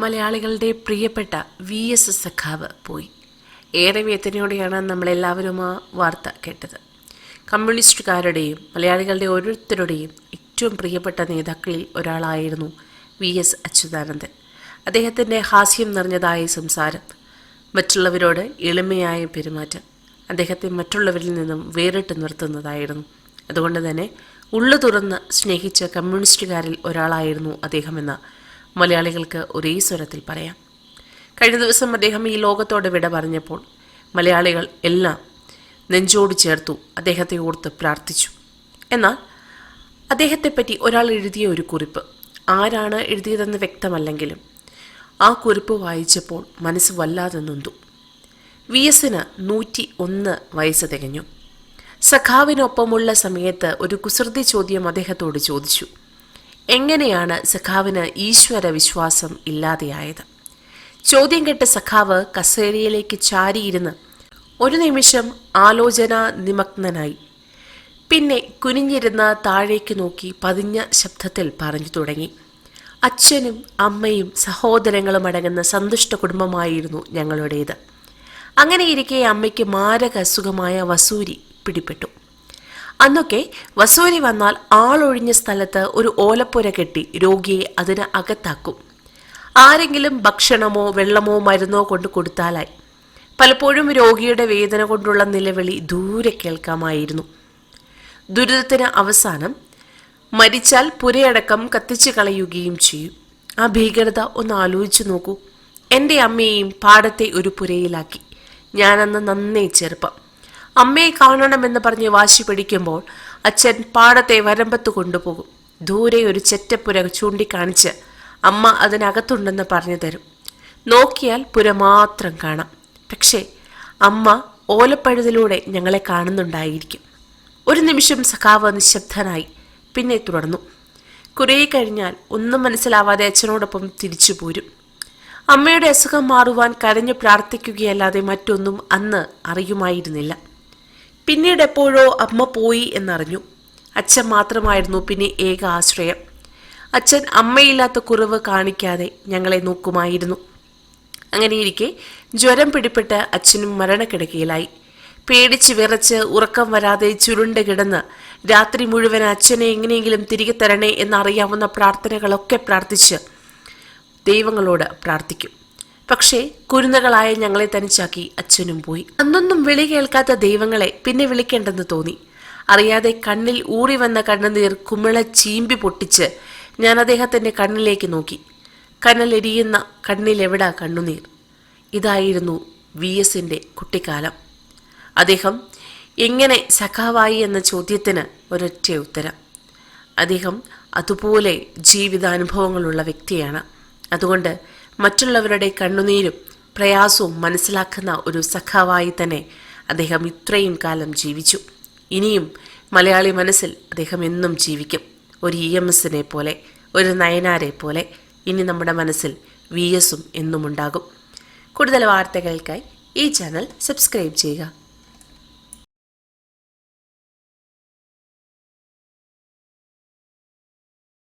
മലയാളികളുടെ പ്രിയപ്പെട്ട V S സഖാവ് പോയി. ഏറെ വേദനയോടെയാണ് നമ്മളെല്ലാവരും ആ വാർത്ത കേട്ടത്. കമ്മ്യൂണിസ്റ്റുകാരുടെയും മലയാളികളുടെ ഓരോരുത്തരുടെയും ഏറ്റവും പ്രിയപ്പെട്ട നേതാക്കളിൽ ഒരാളായിരുന്നു വി എസ് അച്യുതാനന്ദൻ. അദ്ദേഹത്തിന്റെ ഹാസ്യം നിറഞ്ഞതായ സംസാരം മറ്റുള്ളവരോട് എളിമയായ പെരുമാറ്റം അദ്ദേഹത്തെ മറ്റുള്ളവരിൽ നിന്നും വേറിട്ട് നിർത്തുന്നതായിരുന്നു. അതുകൊണ്ട് തന്നെ ഉള്ളു തുറന്ന് സ്നേഹിച്ച കമ്മ്യൂണിസ്റ്റുകാരിൽ ഒരാളായിരുന്നു അദ്ദേഹമെന്ന് മലയാളികൾക്ക് ഒരേ സ്വരത്തിൽ പറയാം. കഴിഞ്ഞ ദിവസം അദ്ദേഹം ഈ ലോകത്തോട് വിട പറഞ്ഞപ്പോൾ മലയാളികൾ എല്ലാം നെഞ്ചോട് ചേർത്തു അദ്ദേഹത്തെ ഓർത്ത് പ്രാർത്ഥിച്ചു. എന്നാൽ അദ്ദേഹത്തെപ്പറ്റി ഒരാൾ എഴുതിയ ഒരു കുറിപ്പ് ആരാണ് എഴുതിയതെന്ന് വ്യക്തമല്ലെങ്കിലും ആ കുറിപ്പ് വായിച്ചപ്പോൾ മനസ്സ് വല്ലാതെ നൊന്തു. വി എസിന് നൂറ്റി ഒന്ന് വയസ്സ് തികഞ്ഞു. സഖാവിനൊപ്പമുള്ള സമയത്ത് ഒരു കുസൃതി ചോദ്യം അദ്ദേഹത്തോട് ചോദിച്ചു. എങ്ങനെയാണ് സഖാവിന് ഈശ്വര വിശ്വാസം ഇല്ലാതെയായത്? ചോദ്യം കേട്ട സഖാവ് കസേരയിലേക്ക് ചാരിയിരുന്ന് ഒരു നിമിഷം ആലോചന നിമഗ്നനായി. പിന്നെ കുനിഞ്ഞിരുന്ന താഴേക്ക് നോക്കി പതിഞ്ഞ ശബ്ദത്തിൽ പറഞ്ഞു തുടങ്ങി. അച്ഛനും അമ്മയും സഹോദരങ്ങളും അടങ്ങുന്ന സന്തുഷ്ട കുടുംബമായിരുന്നു ഞങ്ങളുടേത്. അങ്ങനെയിരിക്കെ അമ്മയ്ക്ക് മാരക അസുഖമായ വസൂരി പിടിപെട്ടു അന്നൊക്കെ വസൂരി വന്നാൽ ആളൊഴിഞ്ഞ സ്ഥലത്ത് ഒരു ഓലപ്പുര കെട്ടി രോഗിയെ അതിന് അകത്താക്കും. ആരെങ്കിലും ഭക്ഷണമോ വെള്ളമോ മരുന്നോ കൊണ്ട് കൊടുത്താലായി. പലപ്പോഴും രോഗിയുടെ വേദന കൊണ്ടുള്ള നിലവിളി ദൂരെ കേൾക്കാമായിരുന്നു. ദുരിതത്തിന് അവസാനം മരിച്ചാൽ പുരയടക്കം കത്തിച്ചു കളയുകയും ചെയ്യും. ആ ഭീകരത ഒന്ന് ആലോചിച്ചു നോക്കൂ. എന്റെ അമ്മയെയും പാടത്തെ ഒരു പുരയിലാക്കി. ഞാനന്ന് നന്നേ ചെറുപ്പം. അമ്മയെ കാണണമെന്ന് പറഞ്ഞ് വാശി പിടിക്കുമ്പോൾ അച്ഛൻ പാടത്തെ വരമ്പത്ത് കൊണ്ടുപോകും. ദൂരെ ഒരു ചെറ്റപ്പുര ചൂണ്ടിക്കാണിച്ച് അമ്മ അതിനകത്തുണ്ടെന്ന് പറഞ്ഞു തരും. നോക്കിയാൽ പുര മാത്രം കാണാം. പക്ഷേ അമ്മ ഓലപ്പഴുതിലൂടെ ഞങ്ങളെ കാണുന്നുണ്ടായിരിക്കും. ഒരു നിമിഷം സഖാവ് നിശബ്ദനായി പിന്നെ തുടർന്നു. കുറേ കഴിഞ്ഞാൽ ഒന്നും മനസ്സിലാവാതെ അച്ഛനോടൊപ്പം തിരിച്ചു പോരും. അമ്മയുടെ അസുഖം മാറുവാൻ കരഞ്ഞു പ്രാർത്ഥിക്കുകയല്ലാതെ മറ്റൊന്നും അന്ന് അറിയുമായിരുന്നില്ല. പിന്നീട് എപ്പോഴോ അമ്മ പോയി എന്നറിഞ്ഞു. അച്ഛൻ മാത്രമായിരുന്നു പിന്നെ ഏക ആശ്രയം. അച്ഛൻ അമ്മയില്ലാത്ത കുറവ് കാണിക്കാതെ ഞങ്ങളെ നോക്കുമായിരുന്നു. അങ്ങനെയിരിക്കെ ജ്വരം പിടിപ്പെട്ട് അച്ഛനും മരണക്കിടക്കയിലായി. പേടിച്ച് വിറച്ച് ഉറക്കം വരാതെ ചുരുണ്ട് കിടന്ന് രാത്രി മുഴുവൻ അച്ഛനെ എങ്ങനെയെങ്കിലും തിരികെ തരണേ എന്നറിയാവുന്ന പ്രാർത്ഥനകളൊക്കെ പ്രാർത്ഥിച്ച് ദൈവങ്ങളോട് പ്രാർത്ഥിക്കും. പക്ഷേ കുരുന്നകളായ ഞങ്ങളെ തനിച്ചാക്കി അച്ഛനും പോയി. അന്നൊന്നും വിളി കേൾക്കാത്ത ദൈവങ്ങളെ പിന്നെ വിളിക്കേണ്ടെന്ന് തോന്നി. അറിയാതെ കണ്ണിൽ ഊറി വന്ന കണ്ണുനീർ കുമിള ചീമ്പി പൊട്ടിച്ച് ഞാൻ അദ്ദേഹത്തിന്റെ കണ്ണിലേക്ക് നോക്കി. കനലെരിയുന്ന കണ്ണിലെവിടാ കണ്ണുനീർ? ഇതായിരുന്നു വി എസിന്റെ കുട്ടിക്കാലം. അദ്ദേഹം എങ്ങനെ സഖാവായി എന്ന ചോദ്യത്തിന് ഒരൊറ്റ ഉത്തരം. അദ്ദേഹം അതുപോലെ ജീവിതാനുഭവങ്ങളുള്ള വ്യക്തിയാണ്. അതുകൊണ്ട് മറ്റുള്ളവരുടെ കണ്ണുനീരും പ്രയാസവും മനസ്സിലാക്കുന്ന ഒരു സഖാവായി തന്നെ അദ്ദേഹം ഇത്രയും കാലം ജീവിച്ചു. ഇനിയും മലയാളി മനസ്സിൽ അദ്ദേഹം എന്നും ജീവിക്കും. ഒരു ഇ എം എസിനെ പോലെ ഒരു നയനാരെ പോലെ ഇനി നമ്മുടെ മനസ്സിൽ വി എസും എന്നും ഉണ്ടാകും കൂടുതൽ വാർത്തകൾക്കായി ഈ ചാനൽ സബ്സ്ക്രൈബ് ചെയ്യുക.